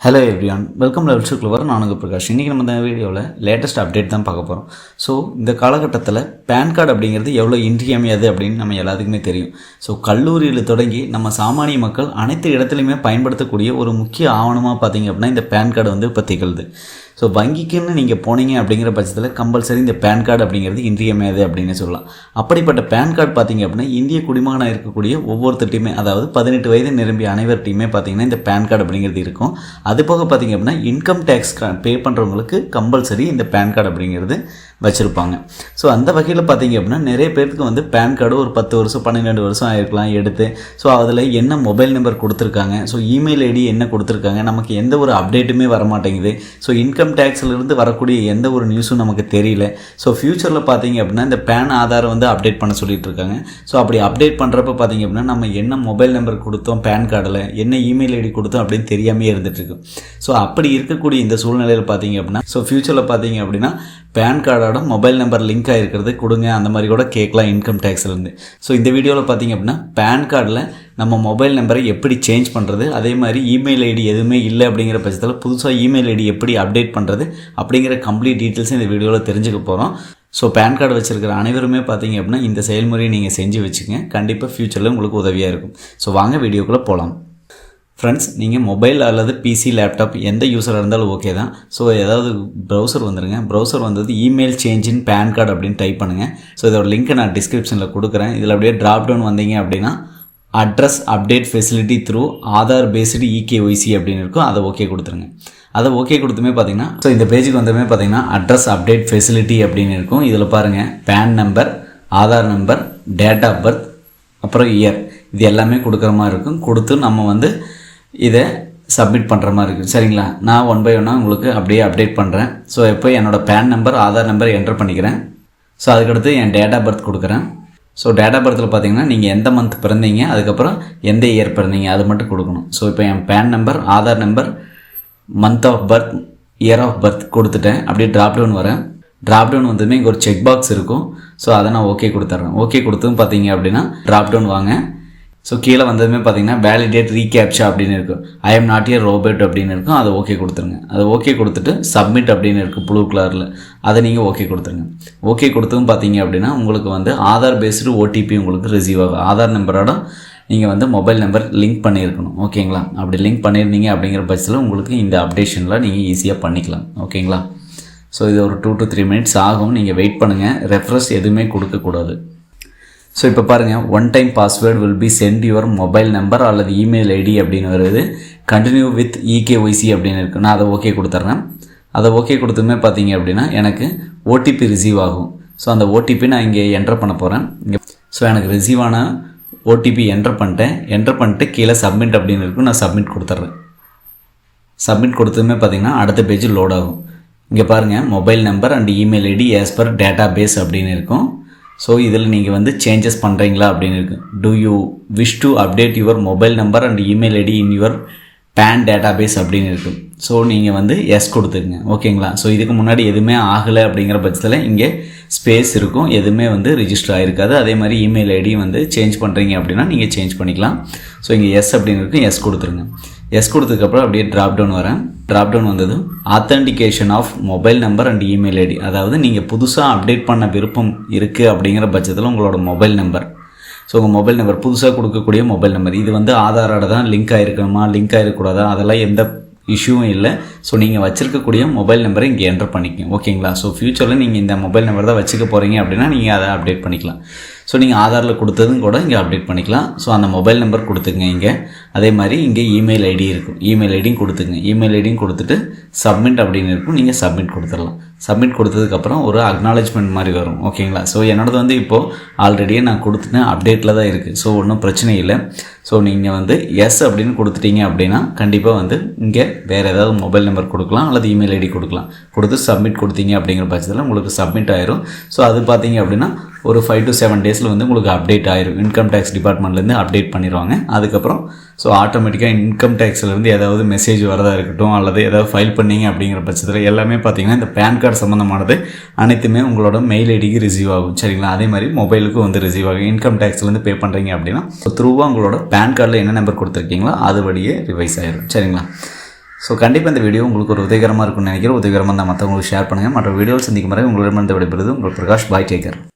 Hello everyone welcome level to clever Prakash. இன்றைக்கி நம்ம இந்த வீடியோவில் லேட்டஸ்ட் அப்டேட் தான் பார்க்க போகிறோம் ஸோ இந்த காலகட்டத்தில் பேன் கார்டு அப்படிங்கிறது எவ்வளோ இன்றியமையாது அப்படின்னு நம்ம எல்லாத்துக்குமே தெரியும். ஸோ கல்லூரியில் தொடங்கி நம்ம சாமானிய மக்கள் அனைத்து இடத்துலையுமே பயன்படுத்தக்கூடிய ஒரு முக்கிய ஆவணமாக பார்த்தீங்க அப்படின்னா இந்த பேன் கார்டு வந்து இப்போ திகழ்து. ஸோ வங்கிக்குன்னு நீங்கள் போனீங்க அப்படிங்கிற பட்சத்தில் கம்பல்சரி இந்த பேன் கார்டு அப்படிங்கிறது இன்றியமையாது அப்படின்னு சொல்லலாம். அப்படிப்பட்ட பேன் கார்டு பார்த்தீங்க அப்படின்னா இந்திய குடிமகனாக இருக்கக்கூடிய ஒவ்வொருத்தட்டையுமே அதாவது பதினெட்டு வயது நிரம்பிய அனைவர்கிட்டையுமே பார்த்தீங்கன்னா இந்த பேன் கார்டு அப்படிங்கிறது இருக்கும். அது போக பார்த்தீங்க அப்படின்னா இன்கம் டேக்ஸ் பே பண்ணுறவங்களுக்கு கம்பல்சரி இந்த பேன் கார்டு அப்படிங்கிறது. வச்சுருப்பாங்க. ஸோ அந்த வகையில் பார்த்தீங்க அப்படின்னா நிறைய பேருக்கு வந்து பேன் கார்டு ஒரு பத்து வருஷம் பன்னிரெண்டு வருஷம் ஆகிருக்கலாம் எடுத்து. ஸோ அதில் என்ன மொபைல் நம்பர் கொடுத்துருக்காங்க? ஸோ இமெயில் ஐடி என்ன கொடுத்துருக்காங்க? நமக்கு எந்த ஒரு அப்டேட்டுமே வர மாட்டேங்குது ஸோ இன்கம் டேக்ஸ்லேருந்து வரக்கூடிய எந்த ஒரு நியூஸும் நமக்கு தெரியல. ஸோ ஃப்யூச்சரில் பார்த்தீங்க அப்படின்னா இந்த பேன் ஆதாரம் வந்து அப்டேட் பண்ண சொல்லிட்டு இருக்காங்க. ஸோ அப்படி அப்டேட் பண்ணுறப்ப பார்த்தீங்க அப்படின்னா நம்ம என்ன மொபைல் நம்பர் கொடுத்தோம் பேன் கார்டில் என்ன இமெயில் ஐடி கொடுத்தோம் அப்படின்னு தெரியாமே இருந்துட்டு இருக்கு. ஸோ அப்படி இருக்கக்கூடிய இந்த சூழ்நிலையில் பார்த்தீங்க அப்படின்னா ஸோ ஃப்யூச்சரில் பார்த்தீங்க அப்படின்னா பேன் கார்டோட மொபைல் நம்பர் லிங்க் ஆகிருக்கிறது கொடுங்க. அந்த மாதிரி கூட கேட்கலாம் இன்கம் டேக்ஸ்லேருந்து ஸோ இந்த வீடியோவில் பார்த்தீங்க அப்படின்னா பேன் கார்டில் நம்ம மொபைல் நம்பரை எப்படி சேஞ்ச் பண்ணுறது அதே மாதிரி இமெயில் ஐடி எதுவுமே இல்லை அப்படிங்கிற பட்சத்தில் புதுசாக இமெயில் ஐடி எப்படி அப்டேட் பண்ணுறது அப்படிங்கிற கம்ப்ளீட் டீட்டெயில்ஸும் இந்த வீடியோவில் தெரிஞ்சுக்க போகிறோம் ஸோ பேன் கார்டு வச்சிருக்கிற அனைவருமே பார்த்தீங்க அப்படின்னா இந்த செயல்முறையை நீங்கள் செஞ்சு வச்சுங்க கண்டிப்பாக ஃப்யூச்சரில் உங்களுக்கு உதவியாக இருக்கும். ஸோ வாங்க வீடியோக்குள்ளே போகலாம் ஃப்ரெண்ட்ஸ் நீங்கள் மொபைல் அல்லது பிசி லேப்டாப் எந்த யூஸராக இருந்தாலும் ஓகே தான். ஸோ ஏதாவது ப்ரௌசர் வந்துருங்க. ப்ரௌசர் வந்தது email change in PAN card அப்படின்னு டைப் பண்ணுங்கள் ஸோ இதோட லிங்க்கை நான் டிஸ்கிரிப்ஷனில் கொடுக்குறேன். இதில் அப்படியே ட்ராப் டவுன் வந்தீங்க அப்படின்னா address update facility through Aadhaar based eKYC அப்படின்னு இருக்கும். அதை ஓகே கொடுத்துருங்க. அதை ஓகே கொடுத்துமே பார்த்தீங்கன்னா ஸோ இந்த பேஜுக்கு வந்தமே பார்த்தீங்கன்னா அட்ரஸ் அப்டேட் ஃபெசிலிட்டி அப்படின்னு இருக்கும். இதில் பாருங்கள் PAN number Aadhaar number date of birth அப்புறம் இயர் இது எல்லாமே கொடுக்குற மாதிரி இருக்கும். கொடுத்து நம்ம வந்து இதை சப்மிட் பண்ணுற மாதிரி இருக்குது சரிங்களா? நான் ஒன் பை ஒன்னாக உங்களுக்கு அப்படியே அப்டேட் பண்ணுறேன் ஸோ இப்போ என்னோடய PAN number Aadhaar number enter பண்ணிக்கிறேன். ஸோ அதுக்கடுத்து என் டேட் ஆஃப் பர்த் கொடுக்குறேன். ஸோ டேட் ஆஃப் பர்த்தில் பார்த்தீங்கன்னா நீங்கள் எந்த மந்த் பிறந்தீங்க அதுக்கப்புறம் எந்த இயர் பிறந்தீங்க அது மட்டும் கொடுக்கணும். ஸோ இப்போ என் PAN number Aadhaar number month of birth year of birth கொடுத்துட்டேன். அப்படியே ட்ராப் டவுன் வரேன். ட்ராப் டவுன் வந்ததுமே இங்கே ஒரு செக் பாக்ஸ் இருக்கும். ஸோ அதை நான் ஓகே கொடுத்துட்றேன். ஓகே கொடுத்தும் பார்த்தீங்க அப்படின்னா ட்ராப் டவுன் வாங்க. ஸோ கீழே வந்ததுமே பார்த்தீங்கன்னா வேலிடேட் ரீகேப்ஷா அப்படின்னு இருக்கும் I am not a robot அப்படின்னு இருக்கும். அதை ஓகே கொடுத்துருங்க. அதை ஓகே கொடுத்துட்டு சப்மிட் அப்படின்னு இருக்குது ப்ளூ கலரில் அதை நீங்கள் ஓகே கொடுத்துருங்க. ஓகே கொடுத்தும் பார்த்தீங்க அப்படின்னா உங்களுக்கு வந்து ஆதார் பேஸ்டு ஓடிபி உங்களுக்கு ரிசீவ் ஆகும். ஆதார் நம்பரோட நீங்கள் வந்து மொபைல் நம்பர் லிங்க் பண்ணியிருக்கணும். ஓகேங்களா அப்படி லிங்க் பண்ணியிருந்தீங்க அப்படிங்கிற பட்சத்தில் உங்களுக்கு இந்த அப்டேஷனில் நீங்கள் ஈஸியாக பண்ணிக்கலாம். ஓகேங்களா ஸோ இது ஒரு டூ டு த்ரீ மினிட்ஸ் ஆகும். நீங்கள் வெயிட் பண்ணுங்கள் ரெஃப்ரெஷ் எதுவுமே கொடுக்கக்கூடாது. ஸோ இப்போ பாருங்கள் one time password will be sent your mobile number அல்லது இமெயில் ஐடி அப்படின்னு வருது. கண்டினியூ வித் இகேஒய்சி அப்படின்னு இருக்குது நான் அதை ஓகே கொடுத்துட்றேன் அதை ஓகே கொடுத்துமே பார்த்தீங்க அப்படின்னா எனக்கு ஓடிபி ரிசீவ் ஆகும். ஸோ அந்த ஓடிபி நான் இங்கே என்டர் பண்ண போகிறேன் இங்கே ஸோ எனக்கு ரிசீவ் ஆன ஓடிபி என்டர் பண்ணிட்டேன். என்டர் பண்ணிட்டு கீழே சப்மிட் அப்படின்னு இருக்கும் நான் சப்மிட் கொடுத்துட்றேன் சப்மிட் கொடுத்ததுமே பார்த்தீங்கன்னா அடுத்த பேஜ் லோட் ஆகும். இங்கே பாருங்கள் mobile number and email ID as per database அப்படின்னு இருக்கும். ஸோ இதில் நீங்கள் வந்து சேஞ்சஸ் பண்ணுறீங்களா அப்படின்னு இருக்கு. Do you wish to update your mobile number and email ID in your PAN database அப்படின்னு இருக்கும் ஸோ நீங்கள் வந்து எஸ் கொடுத்துருங்க. ஓகேங்களா ஸோ இதுக்கு முன்னாடி எதுவுமே ஆகலை அப்படிங்கிற பட்சத்தில் இங்கே ஸ்பேஸ் இருக்கும். எதுவுமே வந்து ரிஜிஸ்டர் ஆகிருக்காது அதே மாதிரி இமெயில் ஐடியும் வந்து சேஞ்ச் பண்ணுறீங்க அப்படின்னா நீங்கள் சேஞ்ச் பண்ணிக்கலாம். ஸோ இங்கே எஸ் அப்படின்னு இருக்கும் எஸ் கொடுத்துருங்க. எஸ் கொடுத்ததுக்கப்புறம் அப்படியே ட்ராப் டவுன் வரேன். ட்ராப் டவுன் வந்தது authentication of mobile number and email ID அதாவது நீங்கள் புதுசாக அப்டேட் பண்ண விருப்பம் இருக்குது அப்படிங்கிற பட்சத்தில் உங்களோட மொபைல் நம்பர் ஸோ உங்கள் மொபைல் நம்பர் புதுசாக கொடுக்கக்கூடிய மொபைல் நம்பர் இது வந்து ஆதாரோட தான் லிங்க் ஆகிருக்கணுமா லிங்க் ஆகிருக்கூடாதா அதெல்லாம் எந்த இஷ்யூவும் இல்லை. ஸோ நீங்கள் வச்சுருக்கக்கூடிய மொபைல் நம்பரை இங்கே என்டர் பண்ணிக்கோங்க. ஓகேங்களா ஸோ ஃப்யூச்சரில் நீங்கள் இந்த மொபைல் நம்பர் தான் வச்சுக்க போகிறீங்க அப்படின்னா நீங்கள் அதை அப்டேட் பண்ணிக்கலாம். ஸோ நீங்கள் ஆதாரில் கொடுத்ததும் கூட இங்கே அப்டேட் பண்ணிக்கலாம். ஸோ அந்த மொபைல் நம்பர் கொடுத்துங்க இங்கே. அதே மாதிரி இங்கே இமெயில் ஐடி இருக்கும். இமெயில் ஐடியும் கொடுத்துங்க இமெயில் ஐடியும் கொடுத்துட்டு சப்மிட் அப்படின்னு இருக்கும். நீங்கள் சப்மிட் கொடுத்துடலாம். சப்மிட் கொடுத்ததுக்கப்புறம் ஒரு அக்னாலேஜ்மெண்ட் மாதிரி வரும். ஓகேங்களா ஸோ என்னோடது வந்து இப்போது ஆல்ரெடியே நான் கொடுத்துட்டேன். அப்டேட்டில் தான் இருக்குது ஸோ ஒன்றும் பிரச்சனை இல்லை. ஸோ நீங்கள் வந்து எஸ் அப்படின்னு கொடுத்துட்டீங்க அப்படின்னா கண்டிப்பாக வந்து இங்கே வேறு ஏதாவது மொபைல் நம்பர் கொடுக்கலாம் அல்லது இமெயில் ஐடி கொடுக்கலாம். கொடுத்து சப்மிட் கொடுத்தீங்க அப்படிங்கிற பட்சத்தில் உங்களுக்கு சப்மிட் ஆயிரும். ஸோ அது பார்த்தீங்க அப்படின்னா ஒரு ஃபைவ் டு செவன் டேஸில் வந்து உங்களுக்கு அப்டேட் ஆயிரும். இன்கம் டேக்ஸ் டிபார்ட்மெண்ட்லேருந்து அப்டேட் பண்ணிடுவாங்க அதுக்கப்புறம் ஸோ ஆட்டோமேட்டிக்காக இன்கம் டேக்ஸ்லேருந்து ஏதாவது மெசேஜ் வரதா இருக்கட்டும் அல்லது ஏதாவது ஃபைல் பண்ணீங்க அப்படிங்கிற பட்சத்தில் எல்லாமே பார்த்தீங்கன்னா இந்த பேன் கார்டு சம்மந்தமானது அனைத்துமே உங்களோட மெயில் ஐடிக்கு ரிசீவ் ஆகும். சரிங்களா? அதே மாதிரி மொபைலுக்கும் வந்து ரிசீவ் ஆகும். இன்கம் டேக்ஸ்லேருந்து பே பண்ணுறீங்க அப்படின்னா த்ரூவாக உங்களோட பேன் கார்டில் என்ன நம்பர் கொடுத்துருக்கீங்களோ அது வழியே ரிவைஸ் ஆயிடும் சரிங்களா? ஸோ கண்டிப்பாக இந்த வீடியோ உங்களுக்கு ஒரு உதவிகரமாக இருக்கும்னு நினைக்கிறேன். உதவிகரமாக தான் மற்றவங்களுக்கு ஷேர் பண்ணுங்கள் மற்ற வீடியோவில் சந்திக்கும் வரை உங்களிடமிருந்து விடைபெறுது உங்கள் பிரகாஷ். பாய் டேக்கர்